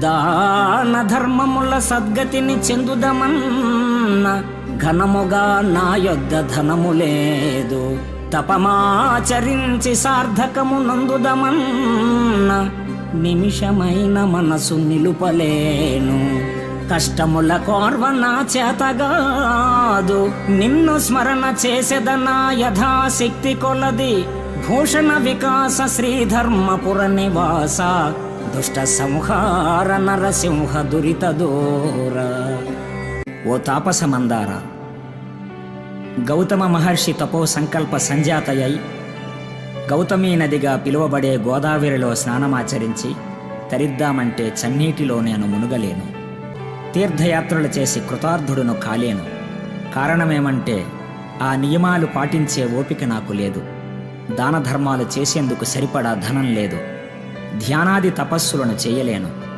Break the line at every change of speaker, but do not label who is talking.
దాన ధర్మముల సద్గతిని చెందుదమన్న ఘనముగా నా యొద్ద ధనము లేదు. తపమాచరించి సార్థకము నందుదమన్న నిమిషమైన మనసు నిలుపలేను. కష్టముల కోర్వ నా చేతగాదు నిన్ను స్మరణ చేసేదనా యథాశక్తి కొలది. భూషణ వికాస శ్రీధర్మపుర నివాస దుష్ట సంహార నరసింహ దురిత దూర. ఓ తాపస మందార గౌతమ మహర్షి తపో సంకల్ప సంజాతయై గౌతమీ నదిగా పిలువబడే గోదావరిలో స్నానమాచరించి తరిద్దామంటే చన్నీటిలో నేను మునుగలేను. తీర్థయాత్రలు చేసి కృతార్థుడును కాలేను. కారణమేమంటే ఆ నియమాలు పాటించే ఓపిక నాకు లేదు. దాన ధర్మాలు చేసేందుకు సరిపడా ధనం లేదు. ధ్యానాది తపస్సులను చేయలేను.